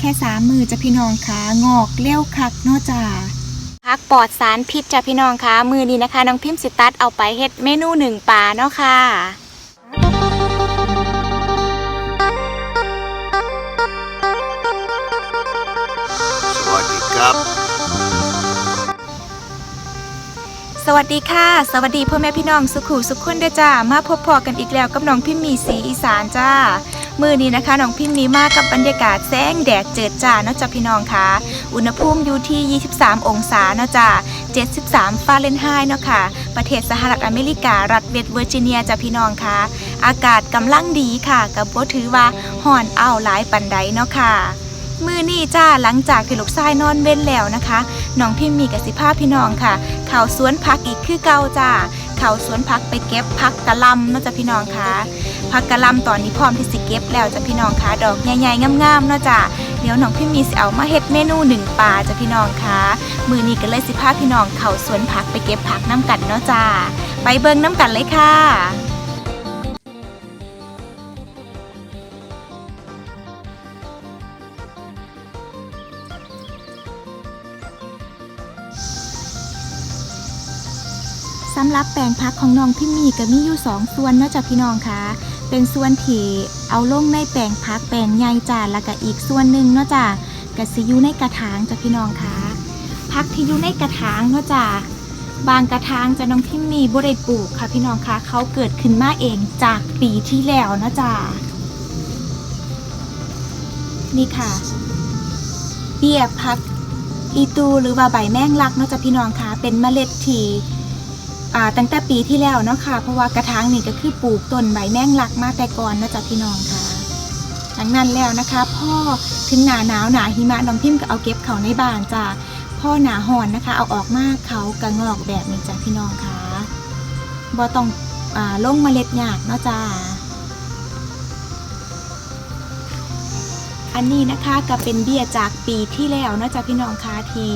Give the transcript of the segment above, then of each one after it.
แค่สามมือจะพี่น้องคะงอกเลี้ยวคักเนอกจากพักปลอดสารพิษจ้ะพี่น้องคะมือนี้นะคะน้องพิมพ์สิตัดเอาไปเฮ็ดเมนูหนึ่งปลาเนาะค่ะ สวัสดีค่ะ สวัสดีพ่อแม่พี่น้องสุขุสุขคนเด้อจ้ามาพบพอกันอีกแล้วกับน้องพิมมีสีอีสานจ้ามือนี้นะคะน้องพิมมีมากับบรรยากาศแสงแดดเจิดจ้าเนาะจ้าพี่น้องค่ะ อุณหภูมิอยู่ที่ 23 องศาเนาะจ้า73ฟาเรนไฮต์เนาะค่ะ ประเทศสหรัฐอเมริกา รัฐเวสต์เวอร์จิเนียจ้าพี่น้องค่ะ อากาศกำลังดีค่ะ กับบ่ถือว่าห่อนอ้าวหลายปันใดเนาะค่ะ มือนี่จ้าหลังจากที่ลูกชายนอนเว้นแล้วนะคะน้องพิมมีกับสิภาพี่น้องค่ะ เขาสวนพักอีกคือเก่าจ้าเขาสวนพักไปเก็บพักกะลำนาะจ้ะพี่น้องค่ะพักกะลำตอนนี้พร้อมที่สิเก็บแล้วจ้ะพี่น้องค่ะดอกใหญ่ๆงามๆเนาะจ้ะเดี๋ยวน้องพี่มีสิเอามาเฮ็ดเมนูหนึ่งปลาจ้ะพี่น้องค่ะมือนี้ก็เลยสิพาพี่น้องเขาสวนพักไปเก็บผักน้ำกันเนาะจ้าไปเบิ่งน้ำกันเลยค่ะ สำหรับแปลงพักของน้องพี่มีก็มีอยู่สองส่วนเนาะจ้ะพี่น้องคะเป็นส่วนที่เอาลงในแปลงพักแปลงใหญ่จ้ะแล้วก็อีกส่วนหนึ่งเนาะจ้ะก็สิอยู่ในกระถางจ้ะพี่น้องคะพักที่อยู่ในกระถางเนาะจ้ะบางกระถางจะน้องพี่มีบ่ได้ปลูกค่ะพี่น้องคะเขาเกิดขึ้นมาเองจากปีที่แล้วเนาะจ้ะนี่ค่ะ เบี้ยพักอีตูหรือว่าใบแมงลักเนาะจ้ะพี่น้องคะเป็นเมล็ดที่ ตั้งแต่ปีที่แล้วเนาะค่ะ เพราะว่ากระถางนี่ก็คือปลูกต้นใบแมงลักมาแต่ก่อนนะจ๊ะพี่น้องค่ะดังนั้นแล้วนะคะ พ่อถึงหนาหนาวหนาหิมะน้องพิมก็เอาเก็บเขาในบ้านจ้ะพ่อหนาหอนนะคะ เอาออกมาเขากระงอกแบบนี้จ้ะพี่น้องค่ะบ่ต้องอลงเมล็ดหยากเนาะจ้าอันนี้นะคะก็เป็นเบี้ยจากปีที่แล้วนะจ้ะพี่น้องค่ะที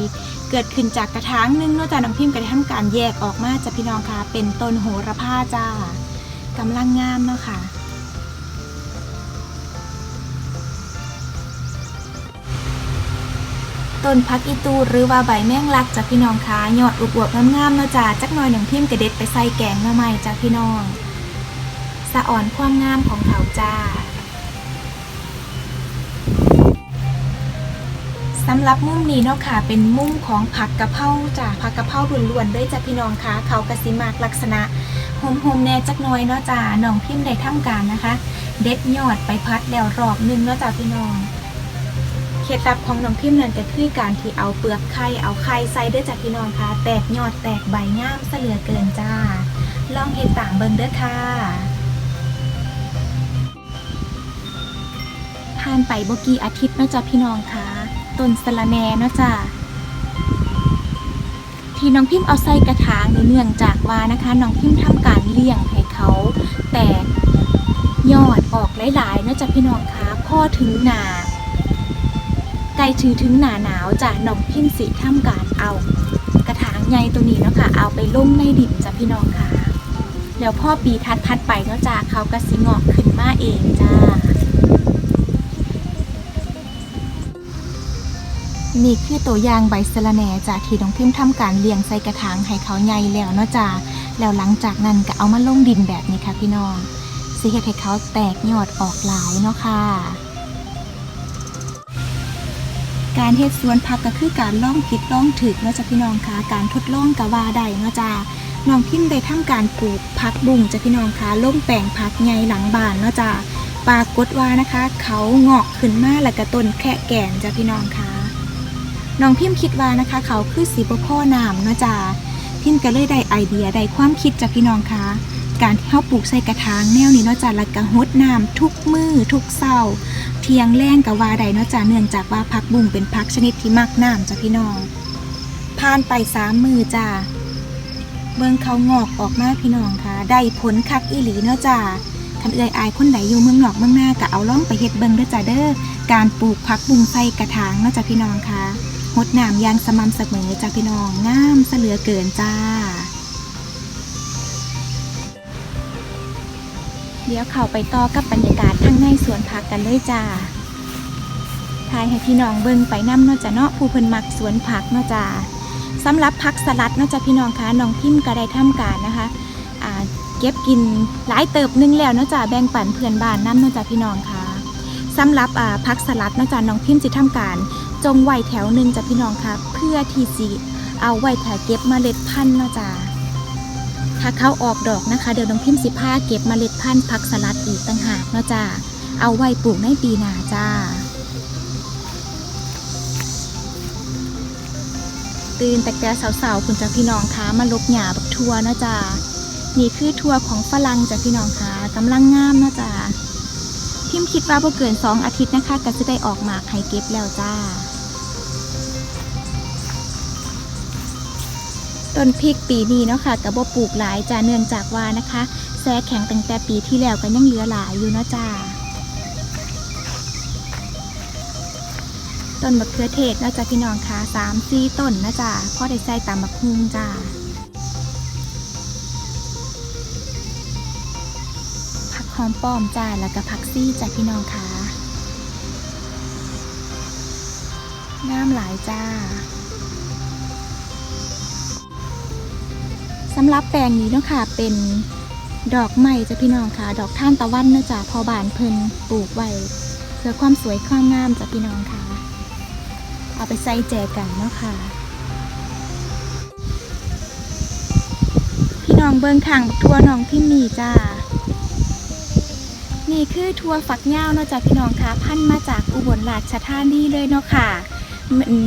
เกิดขึ้นจากกระถางนึงนอกจากน้องพิมพ์ก็ได้ทำการแยกออกมาจากพี่น้องค่ะเป็นต้นโหระพาจ้ากำลังงามเนาะค่ะต้นพักอีตูหรือว่าใบแมงลักจากพี่น้องค่ะยอดอวบงามๆเนาะจ้าจักหน่อยน้องพิมพ์กระเด็ดไปใส่แกงหน่อไม้จากพี่น้อง สะอ่อนความงามของเขาจ้า สำหรับมุมนี้เนาะค่ะ เป็นมุมของผักกะเพราจ้ะผักกะเพราล้วนๆเลยจ้ะพี่น้องคะเขากระสิมากลักษณะโฮมๆแน่จักน้อยเนาะจ้ะน้องพิมพ์ได้ทำการนะคะ เด็ดยอดไปพัดแล้วรอบหนึงเนาะจ้ะพี่น้องเคล็ดลับของน้องพิมพ์นั่นก็คือการที่เอาเปลือกไข่เอาไข่ใส่ด้อจ้ะพี่น้องคะแตกยอดแตกใบงามเสลือเกินจ้า ลองเห็นต่างเบิ่งเด้อค่ะผ่านไปบกี่อาทิตย์เนาะจ้ะพี่น้องคะ ต้นสะระแหน่เนาะจ้ะที่น้องพิมพ์เอาใส่กระถางนี่เนื่องจากว่านะคะน้องพิมพ์ทำการเลี้ยงให้เขาแตกยอดออกหลายๆเนาะจ้ะพี่น้องคะพ่อถึงหนาใกลถือถึงหนาหนาวจ้ะน้องพิมพ์สิทำการเอา กระถางใหญ่ตัวนี้เนาะค่ะเอาไปลงในดินจ้ะพี่น้องคะแล้วพ่อปีทัดๆไปเนาะจ้ะเขาก็สิงอกขึ้นมาเองจ้า นี่คือตัวอย่างใบสะระแหน่จากที่น้องพิมพ์ทำการเลี้ยงใส่กระถางให้เขาใหญ่แล้วเนาะจ้าแล้วหลังจากนั้นก็เอามาลงดินแบบนี้ค่ะพี่น้องสิเฮ็ดให้เขาแตกยอดออกหลายเนาะค่ะ การเฮ็ดสวนผักก็คือการล่องผิดล่องถึกเนาะจ้ะพี่น้องค่ะ การทดลองกะว่าได้เนาะจ้าน้องพิมพ์ได้ทำการปลูกผักบุ้งจ้ะพี่น้องค่ะล่มแปลงผักใหญ่หลังบ้านเนาะจ้าปรากฏว่านะคะ เขางอกขึ้นมาแล้วก็ต้นแค่แก่นจ้ะพี่น้องค่ะ น้องพิมพ์คิดว่านะคะ เขาคือสีบ่พ่อน้ำเนาะจ้าพิมพ์ก็เลยได้ไอเดียได้ความคิดจากพี่น้องคะการที่เขาปลูกใส่กระถางแนวนี้เนาะจ้าล้วก็ฮดน้ำทุกมือทุกเศร้าเทียงแรงกับว่าใดเนาะจ้าเนื่องจากว่าผักบุ้งเป็นผักชนิดที่มักน้ำจ้ะพี่น้องผ่านไปสามมือจ้าเบิ่งเขางอกออกมาพี่น้องค่ะ ได้ผลคักอีหลีเนาะจ้าคันเอ่ยอายคนไหนอยู่เมืองนอกเมืองหน้าก็เอาล่องไปเฮ็ดเบิ่งเด้อจ้าเด้อการปลูกผักบุงใส่กระถางเนาะจ้าพี่น้องค่ะ งดน้ำอยางสม่ำเสมอจากพี่น้องงามเสลือเกินจ้า เดี๋ยวเข้าไปต่อกับบรรยากาศทั้งในสวนผักกันเลยจ้าทายให้พี่น้องเบิ่งไปน้ำเนาะจ้ะเนาะผู้เพิ่นมักสวนผักเนาะจ้ะสำหรับผักสลัดเนาะจ้ะพี่น้องคะน้องพิมพ์ก็ได้ทำการนะคะอ่าเก็บกินหลายเติบหนึงแล้วเนาะจ้ะแบ่งปันเพื่อนบ้านน้ำเนาะจ้ะพี่น้องคะสำหรับอ่าผักสลัดเนาะจ้ะน้องพิมพ์สิทำการ จงไวแถวหนึ่งจ้ะพี่น้องคะเพื่อที่สิเอาไว้ถ่ายเก็บเมล็ดพันธุ์เนาะจ้ะถ้าเขาออกดอกนะคะ เดี๋ยวน้องพิมพ์สิพาเก็บเมล็ดพันธุ์ผักสลัดอีกต่างหากเนาะจ้ะเอาไว้ปลูกในปีหน้าจ้า ตื่นแต่แกสาวๆคุณจ้าพี่น้องคะมาลกหยาบักทัวเนาะจ้านี่คือทัวของฝรั่งจ้ะพี่น้องคะกำลังงามเนาะจ้าพิมพ์คิดว่าบ่เกินสองอาทิตย์นะคะ ก็จะได้ออกหมากให้เก็บแล้วจ้า ต้นพริกปีนี้เนาะค่ะกับบ่ปลูกหลายจ้าเนื่องจากว่านะคะแซ่แข็งตั้งแต่ปีที่แล้วก็ยังเหลือหลายอยู่เนาะจ้าต้นมะเขือเทศนะจ๊ะพี่น้องคะสามสี่ต้นนะจ๊ะพ่อได้ใส่ตามบักฮุงจ้าผักหอมป้อมจ้าแล้วก็ผักซี่จ้ะพี่น้องค่ะน้ำหลายจ้า สำหรับแปลงนี้เนาะค่ะเป็นดอกไม้จ้ะพี่น้องค่ะ ดอกท่านตะวันนะจ๊ะพอบานเพิ่นปลูกไว้เพื่อความสวยความงามจ้ะพี่น้องค่ะ เอาไปใส่แจกันเนาะค่ะ พี่น้องเบิ้งข้างทั่วน้องที่มีจ้านี่คือทัวฝักยาวเนาะจ้ะพี่น้องค่ะ พันมาจากอุบลราชธานีเลยเนาะค่ะ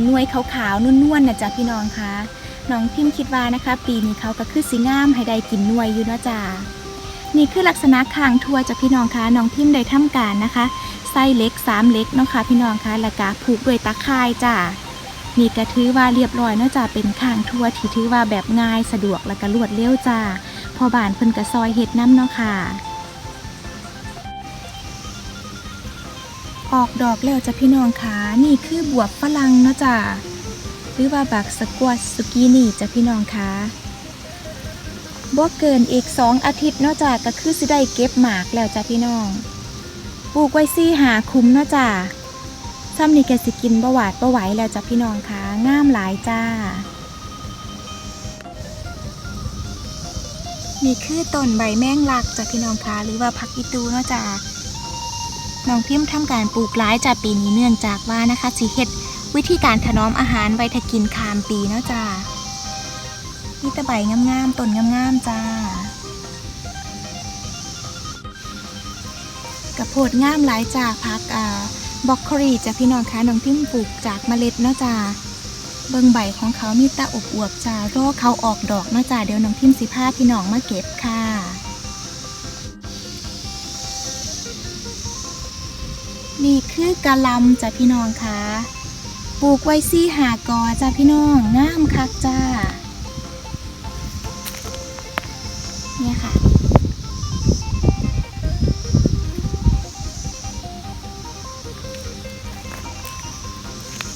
หน่วยขาวๆนุ่นๆนะจ้ะพี่น้องค่ะ น้องพิมพ์คิดว่านะคะ ปีนี้เขาก็คือสีงามให้ได้กินหน่วยอยู่นาะจ้านี่คือลักษณะข้างทัวจ้ะพี่น้องคะน้องพิมพ์ได้ทำการนะคะไส้เล็กสามเล็กเนาะค่ะพี่น้องคะแล้วก็ผูกด้วยตะข่ายจ้านี่ก็ถือว่าเรียบร้อยเนาะจ้าเป็นข้างทัวที่ถือว่าแบบง่ายสะดวกแล้วก็รวดเร็วจ้าพอบานเพิ่นกระซอยเห็ดน้ำเนาะค่ะออกดอกแล้วจ้ะพี่น้องคะนี่คือบวบฝรั่งเนาะจ้า หรือว่าบักสกวตสกีนี่จ้ะพี่น้องคะบ่เกินอีกสองอาทิตย์เนาะจ้าก็คือสิได้เก็บหมากแล้วจ้ะพี่น้องปลูกไว้ซี่หาคุ้มเนาะจ้าซ้ำนี่แกสิกินบหวาดบไหวแล้วจ้ะพี่น้องคะงามหลายจ้า นี่คือต้นใบแมงลักจ้ะพี่น้องคะหรือว่าผักอีตูเนาะจ้าน้องพิมพ์ทำการปลูกหลายจ้ะปีนี้เนื่องจากว่านะคะสิเฮ็ด วิธีการถนอมอาหารไว้ถ้ากินคามปีเนาะจ้านี่แตะใบงามๆต้นงามๆจ้ากับโพดงามหลายจากพักอ่าบล็อกครีจ้ะพี่น้องคะน้องพิมปลูกจากเมล็ดเนาะจ้าเบิ่งใบของเขามีตาอบอวบจ้ารอเขาออกดอกเนาะจ้าเดี๋ยวน้องพิมพ์สิพาพี่น้องมาเก็บค่ะ นี่คือกะลำจ้ะพี่น้องคะ ปลูกไว้ซี่หากอจ้ะพี่น้องงามคักจ้า เนี่ยค่ะ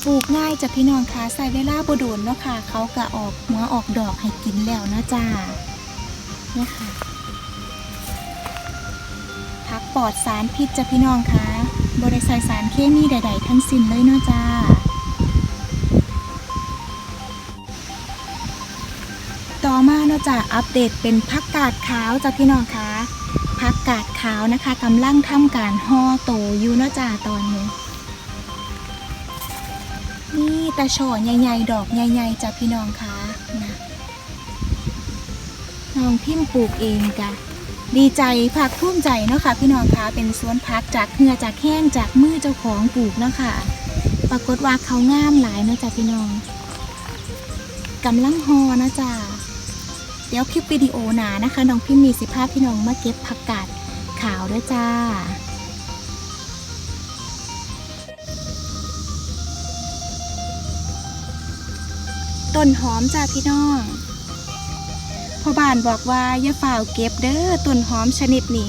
ปลูกง่ายจ้ะพี่น้องคะใส่เวลาบโดนเนาะค่ะ เขาก็ออกหัวออกดอกให้กินแล้วนะจ้า เนี่ยค่ะพักปลอดสารพิษจ้ะพี่น้องคะบริใส่สารเคมีใด ๆ ทั้งสิ้นเลยเนาะจ้า มาเนาะจ้ะอัปเดตเป็นผักกาดขาวจ้ะพี่น้องคะผักกาดขาวนะคะกำลังทำการห่อโตอยู่เนาะจ้าตอนนี้นี่ตาช่อใหญ่ๆดอกใหญ่ๆจ้ะพี่น้องคะนะน้องพิมพ์ปลูกเองกะดีใจภาคภูมิใจเนาะค่ะพี่น้องคะเป็นสวนพักจากเหงื่อจากแห้งจากมือเจ้าของปลูกเนาะค่ะ ปรากฏว่าเขางามหลายเนาะจ้ะพี่น้องกำลังฮอนะจ้ะ เดี๋ยวคลิปวิดีโอหนานะคะน้องพิมมีสิภาพพี่น้องมาเก็บผักกาดขาวด้วยจ้าต้นหอมจ้าพี่น้องพ่อบ้านบอกว่าอย่าฝ่าเก็บเด้อต้นหอมชนิดนี้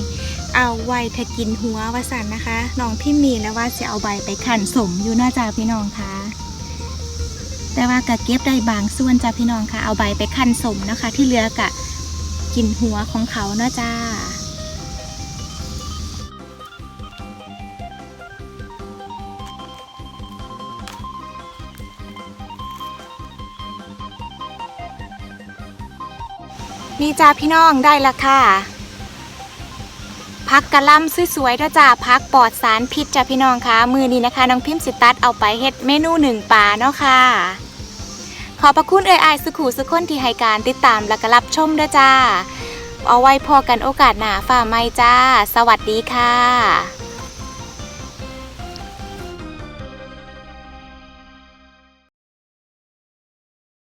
เอาไว้ถ้ากินหัววาสันนะคะน้องพี่มีแล้วว่าจะเอาใบไปขันสมอยู่เน่าจ้าพี่น้องคะ แต่ว่ากะเก็บได้บางส่วนจ้าพี่น้องค่ะ เอาใบไปคั่นสมนะคะ ที่เหลือกะกินหัวของเขาเนาะจ้านี่จ้าพี่น้องได้ละค่ะพักกระล่ำสวยๆด้วยจ้าพักปลอดสารพิษจ้าพี่น้องคะมือนี้นะคะน้องพิมพ์สิตัดเอาไปเฮ็ดเมนูหนึ่งปลาเนาะค่ะ ขอบพระคุณเอ่ยอายสุขูสุขคนที่ให้การติดตามและก็รับชมด้วยจ้า เอาไว้พอกันโอกาสหน้าฝ่าไม่จ้า สวัสดีค่ะ